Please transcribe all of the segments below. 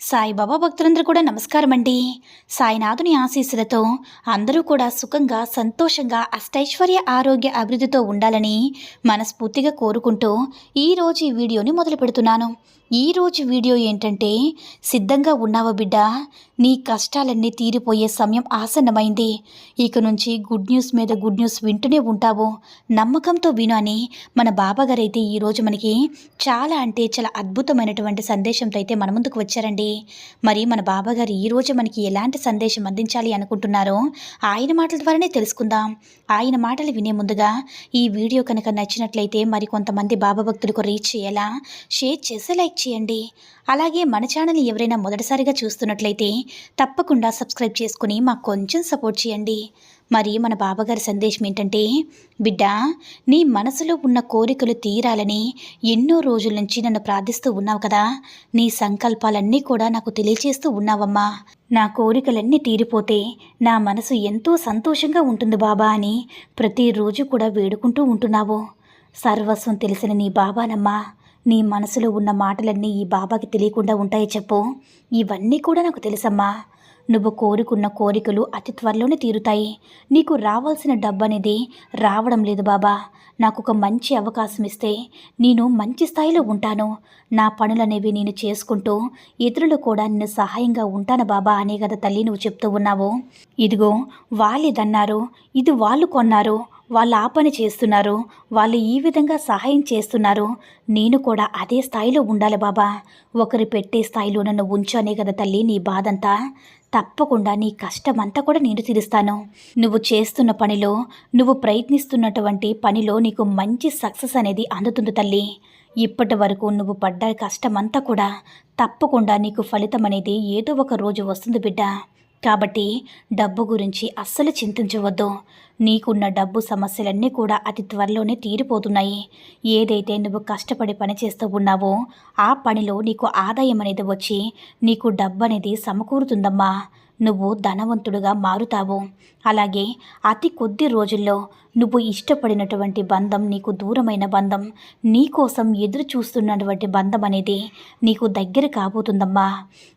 సాయిబాబా భక్తులందరూ కూడా నమస్కారం అండి సాయినాథుని ఆశీస్సులతో అందరూ కూడా సుఖంగా సంతోషంగా అష్టైశ్వర్య ఆరోగ్య అభివృద్ధితో ఉండాలని మనస్ఫూర్తిగా కోరుకుంటూ ఈరోజు ఈ వీడియోని మొదలు పెడుతున్నాను. ఈరోజు వీడియో ఏంటంటే సిద్ధంగా ఉన్నావా బిడ్డ? నీ కష్టాలన్నీ తీరిపోయే సమయం ఆసన్నమైంది. ఇక నుంచి గుడ్ న్యూస్ మీద గుడ్ న్యూస్ వింటూనే ఉంటావు. నమ్మకంతో విను అని మన బాబాగారు అయితే ఈరోజు మనకి చాలా అంటే చాలా అద్భుతమైనటువంటి సందేశంతో అయితే మన ముందుకు వచ్చారండి. మరి మన బాబాగారు ఈరోజు మనకి ఎలాంటి సందేశం అందించాలి అనుకుంటున్నారో ఆయన మాటల ద్వారానే తెలుసుకుందాం. ఆయన మాటలు వినే ముందుగా ఈ వీడియో కనుక నచ్చినట్లయితే మరి కొంతమంది బాబా భక్తులకు రీచ్ చేయాలా? షేర్ చేసి లైక్ చేయండి. అలాగే మన ఛానల్ని ఎవరైనా మొదటిసారిగా చూస్తున్నట్లయితే తప్పకుండా సబ్స్క్రైబ్ చేసుకుని మాకు కొంచెం సపోర్ట్ చేయండి. మరి మన బాబాగారి సందేశం ఏంటంటే బిడ్డ నీ మనసులో ఉన్న కోరికలు తీరాలని ఎన్నో రోజుల నుంచి నన్ను ప్రార్థిస్తూ ఉన్నావు కదా. నీ సంకల్పాలన్నీ కూడా నాకు తెలియచేస్తూ ఉన్నావమ్మా. నా కోరికలన్నీ తీరిపోతే నా మనసు ఎంతో సంతోషంగా ఉంటుంది బాబా అని ప్రతిరోజు కూడా వేడుకుంటూ ఉంటున్నావు. సర్వస్వం తెలిసిన నీ బాబానమ్మా. నీ మనసులో ఉన్న మాటలన్నీ ఈ బాబాకి తెలియకుండా ఉంటాయి చెప్పు. ఇవన్నీ కూడా నాకు తెలుసమ్మా. నువ్వు కోరుకున్న కోరికలు అతి త్వరలోనే తీరుతాయి. నీకు రావాల్సిన డబ్బు అనేది రావడం లేదు బాబా. నాకు ఒక మంచి అవకాశం ఇస్తే నేను మంచి స్థాయిలో ఉంటాను. నా పనులనేవి నేను చేసుకుంటూ ఇతరులు కూడా నేను సహాయంగా ఉంటాను బాబా అనే కదా తల్లి నువ్వు చెప్తూ ఉన్నావు. ఇదిగో వాళ్ళిదన్నారు ఇది వాళ్ళు కొన్నారు. వాళ్ళు ఆ పని చేస్తున్నారు వాళ్ళు ఈ విధంగా సహాయం చేస్తున్నారు. నేను కూడా అదే స్థాయిలో ఉండాలి బాబా. ఒకరు పెట్టే స్థాయిలో నన్ను ఉంచానే కదా తల్లి నీ బాధంతా. తప్పకుండా నీ కష్టమంతా కూడా నేను తీరుస్తాను. నువ్వు చేస్తున్న పనిలో నువ్వు ప్రయత్నిస్తున్నటువంటి పనిలో నీకు మంచి సక్సెస్ అనేది అందుతుంది తల్లి. ఇప్పటి వరకు నువ్వు పడ్డ కష్టమంతా కూడా తప్పకుండా నీకు ఫలితం అనేది ఏదో ఒక రోజు వస్తుంది బిడ్డ. కాబట్టి డబ్బు గురించి అస్సలు చింతించవద్దు. నీకున్న డబ్బు సమస్యలన్నీ కూడా అతి త్వరలోనే తీరిపోతున్నాయి. ఏదైతే నువ్వు కష్టపడి పని చేస్తూ ఉన్నావో ఆ పనిలో నీకు ఆదాయం అనేది వచ్చి నీకు డబ్బు అనేది సమకూరుతుందమ్మా. నువ్వు ధనవంతుడుగా మారుతావు. అలాగే అతి కొద్ది రోజుల్లో నువ్వు ఇష్టపడినటువంటి బంధం నీకు దూరమైన బంధం నీ కోసం ఎదురు చూస్తున్నటువంటి బంధం అనేది నీకు దగ్గర కాబోతుందమ్మా.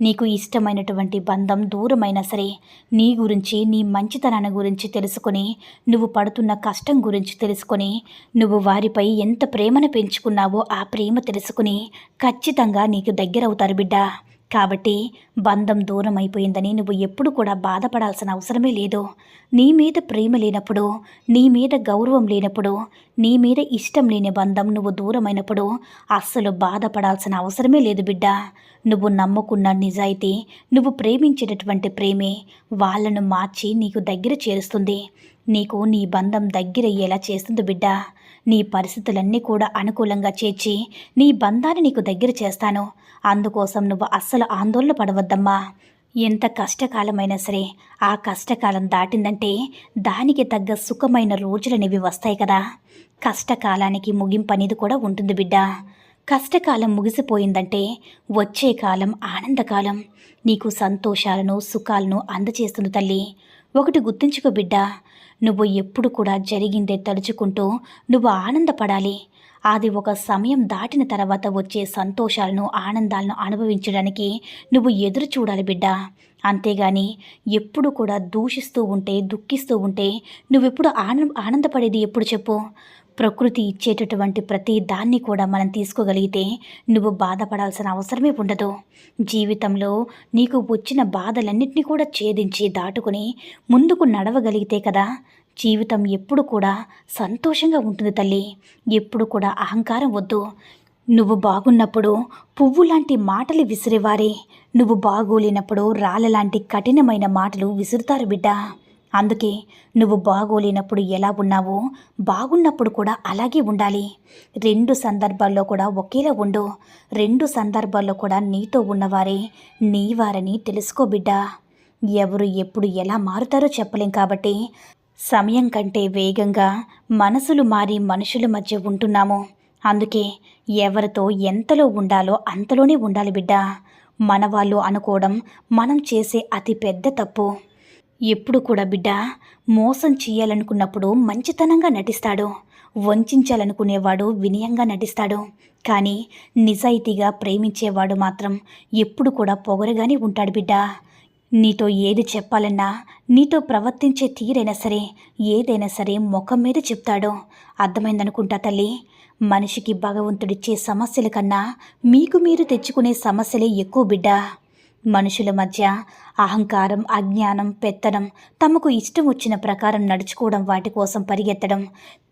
నీకు ఇష్టమైనటువంటి బంధం దూరమైనా సరే నీ గురించి నీ మంచితనాన్ని గురించి తెలుసుకొని నువ్వు పడుతున్న కష్టం గురించి తెలుసుకొని నువ్వు వారిపై ఎంత ప్రేమను పెంచుకున్నావో ఆ ప్రేమ తెలుసుకుని ఖచ్చితంగా నీకు దగ్గరవుతారు బిడ్డ. కాబట్టి బంధం దూరం అయిపోయిందని నువ్వు ఎప్పుడు కూడా బాధపడాల్సిన అవసరమే లేదు. నీ మీద ప్రేమ లేనప్పుడు నీ మీద గౌరవం లేనప్పుడు నీ మీద ఇష్టం లేని బంధం నువ్వు దూరమైనప్పుడు అస్సలు బాధపడాల్సిన అవసరమే లేదు బిడ్డ. నువ్వు నమ్ముకున్న నిజాయితీ నువ్వు ప్రేమించేటటువంటి ప్రేమే వాళ్ళను మార్చి నీకు దగ్గర చేరుస్తుంది. నీకు నీ బంధం దగ్గరయ్యేలా చేస్తుంది బిడ్డ. నీ పరిస్థితులన్నీ కూడా అనుకూలంగా చేర్చి నీ బంధాన్ని నీకు దగ్గర చేస్తాను. అందుకోసం నువ్వు అస్సలు ఆందోళన పడవద్దమ్మా. ఎంత కష్టకాలమైనా సరే ఆ కష్టకాలం దాటిందంటే దానికి తగ్గ సుఖమైన రోజులనేవి వస్తాయి కదా. కష్టకాలానికి ముగింపు అనేది కూడా ఉంటుంది బిడ్డ. కష్టకాలం ముగిసిపోయిందంటే వచ్చే కాలం ఆనందకాలం. నీకు సంతోషాలను సుఖాలను అందచేస్తుంది తల్లి. ఒకటి గుర్తుంచుకో బిడ్డ నువ్వు ఎప్పుడు కూడా జరిగిందే తలుచుకుంటూ నువ్వు ఆనందపడాలి. అది ఒక సమయం దాటిన తర్వాత వచ్చే సంతోషాలను ఆనందాలను అనుభవించడానికి నువ్వు ఎదురు చూడాలి బిడ్డ. అంతేగాని ఎప్పుడు కూడా దూషిస్తూ ఉంటే దుఃఖిస్తూ ఉంటే నువ్వెప్పుడు ఆనంద ఆనందపడేది ఎప్పుడు చెప్పు? ప్రకృతి ఇచ్చేటటువంటి ప్రతి దాన్ని కూడా మనం తీసుకోగలిగితే నువ్వు బాధపడాల్సిన అవసరమే ఉండదు. జీవితంలో నీకు వచ్చిన బాధలన్నింటినీ కూడా ఛేదించి దాటుకుని ముందుకు నడవగలిగితే కదా జీవితం ఎప్పుడు కూడా సంతోషంగా ఉంటుంది తల్లి. ఎప్పుడు కూడా అహంకారం వద్దు. నువ్వు బాగున్నప్పుడు పువ్వు లాంటి మాటలు విసిరేవారే. నువ్వు బాగోలేనప్పుడు రాళ్ళ లాంటి కఠినమైన మాటలు విసురుతారు బిడ్డ. అందుకే నువ్వు బాగోలేనప్పుడు ఎలా ఉన్నావో బాగున్నప్పుడు కూడా అలాగే ఉండాలి. రెండు సందర్భాల్లో కూడా ఒకేలా ఉండు. రెండు సందర్భాల్లో కూడా నీతో ఉన్నవారే నీవారని తెలుసుకో బిడ్డా. ఎవరు ఎప్పుడు ఎలా మారుతారో చెప్పలేం కాబట్టి సమయం కంటే వేగంగా మనసులు మారి మనుషుల మధ్య ఉంటున్నాము. అందుకే ఎవరితో ఎంతలో ఉండాలో అంతలోనే ఉండాలి బిడ్డ. మన వాళ్ళు అనుకోవడం మనం చేసే అతి పెద్ద తప్పు. ఎప్పుడు కూడా బిడ్డ మోసం చేయాలనుకున్నప్పుడు మంచితనంగా నటిస్తాడు. వంచాలనుకునేవాడు వినయంగా నటిస్తాడు. కానీ నిజాయితీగా ప్రేమించేవాడు మాత్రం ఎప్పుడు కూడా పొగరగానే ఉంటాడు బిడ్డ. నీతో ఏది చెప్పాలన్నా నీతో ప్రవర్తించే తీరైనా సరే ఏదైనా సరే ముఖం మీద చెప్తాడు. అర్థమైందనుకుంటా తల్లి? మనిషికి భగవంతుడిచ్చే సమస్యల కన్నా మీకు మీరు తెచ్చుకునే సమస్యలే ఎక్కువ బిడ్డ. మనుషుల మధ్య అహంకారం అజ్ఞానం పెత్తనం తమకు ఇష్టం వచ్చిన ప్రకారం నడుచుకోవడం వాటి కోసం పరిగెత్తడం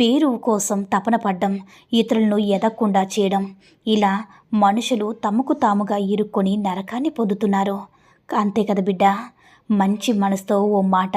పేరు కోసం తపన పడ్డం ఇతరులను ఎదగకుండా చేయడం. ఇలా మనుషులు తమకు తాముగా ఇరుక్కొని నరకాన్ని పొందుతున్నారు. అంతే కదా బిడ్డ. మంచి మనసుతో ఓ మాట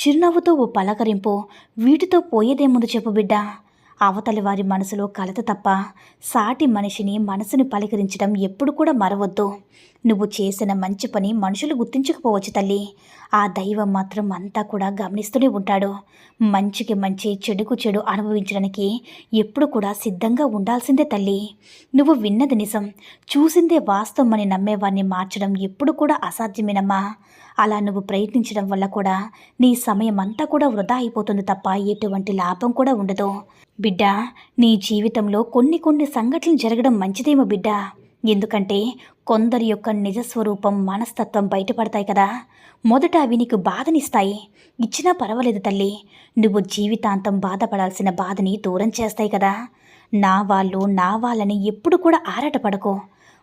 చిరునవ్వుతో ఓ పలకరింపు వీటితో పోయేదేముందు చెప్పు బిడ్డ. అవతలి వారి మనసులో కలత తప్ప సాటి మనిషిని మనసుని పలకరించడం ఎప్పుడు కూడా మరవద్దు. నువ్వు చేసిన మంచి పని మనుషులు గుర్తించకపోవచ్చు తల్లి. ఆ దైవం మాత్రం అంతా కూడా గమనిస్తూనే ఉంటాడు. మంచికి మంచి చెడుకు చెడు అనుభవించడానికి ఎప్పుడు కూడా సిద్ధంగా ఉండాల్సిందే తల్లి. నువ్వు విన్నది నిజం. చూసిందే వాస్తవం అని నమ్మేవారిని మార్చడం ఎప్పుడు కూడా అసాధ్యమేనమ్మా. అలా నువ్వు ప్రయత్నించడం వల్ల కూడా నీ సమయం అంతా కూడా వృధా అయిపోతుంది తప్ప ఎటువంటి లాభం కూడా ఉండదు. బిడ్డ నీ జీవితంలో కొన్ని కొన్ని సంఘటనలు జరగడం మంచిదేమో బిడ్డ. ఎందుకంటే కొందరి యొక్క నిజస్వరూపం మనస్తత్వం బయటపడతాయి కదా. మొదట అవి నీకు బాధనిస్తాయి. ఇచ్చినా పర్వాలేదు తల్లి. నువ్వు జీవితాంతం బాధపడాల్సిన బాధని దూరం చేస్తాయి కదా. నా వాళ్ళు నా వాళ్ళని ఎప్పుడు కూడా ఆరాటపడకో.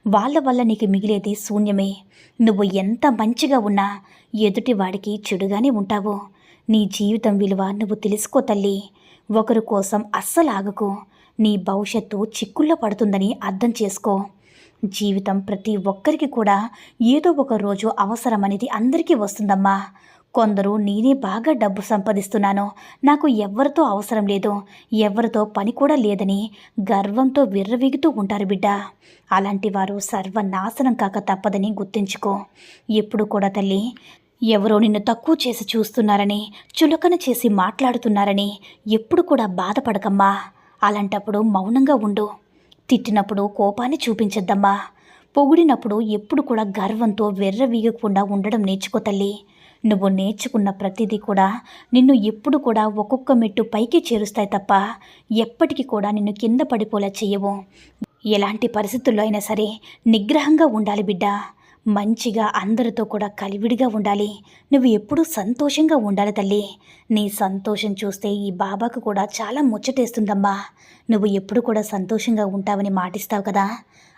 వాళ్ళ వల్ల నీకు మిగిలేది శూన్యమే. నువ్వు ఎంత మంచిగా ఉన్నా ఎదుటి వాడికి చెడుగానే ఉంటావు. నీ జీవితం విలువ నువ్వు తెలుసుకో తల్లి. ఒకరి కోసం అస్సలాగకు నీ భవిష్యత్తు చిక్కుల్లో పడుతుందని అర్థం చేసుకో. జీవితం ప్రతి ఒక్కరికి కూడా ఏదో ఒక రోజు అవసరం అనేది అందరికీ వస్తుందమ్మా. కొందరు నేనే బాగా డబ్బు సంపాదిస్తున్నాను. నాకు ఎవరితో అవసరం లేదు. ఎవరితో పని కూడా లేదని గర్వంతో విర్రవీగుతూ ఉంటారు బిడ్డ. అలాంటి వారు సర్వనాశనం కాక తప్పదని గుర్తుంచుకో. ఎప్పుడు కూడా తల్లి ఎవరో నిన్ను తక్కువ చేసి చూస్తున్నారని చులకన చేసి మాట్లాడుతున్నారని ఎప్పుడు కూడా బాధపడకమ్మా. అలాంటప్పుడు మౌనంగా ఉండు. తిట్టినప్పుడు కోపాన్ని చూపించద్దమ్మా. పొగిడినప్పుడు ఎప్పుడు కూడా గర్వంతో వెర్రవీగకుండా ఉండడం నేర్చుకో తల్లి. నువ్వు నేర్చుకున్న ప్రతిదీ కూడా నిన్ను ఎప్పుడు కూడా ఒక్కొక్క మెట్టు పైకి చేరుస్తాయి తప్ప ఎప్పటికీ కూడా నిన్ను కింద పడిపోలా చెయ్యవు. ఎలాంటి పరిస్థితుల్లో అయినా సరే నిగ్రహంగా ఉండాలి బిడ్డ. మంచిగా అందరితో కూడా కలివిడిగా ఉండాలి. నువ్వు ఎప్పుడూ సంతోషంగా ఉండాలి తల్లి. నీ సంతోషం చూస్తే ఈ బాబాకు కూడా చాలా ముచ్చటేస్తుందమ్మా. నువ్వు ఎప్పుడు కూడా సంతోషంగా ఉంటావని మాటిస్తావు కదా.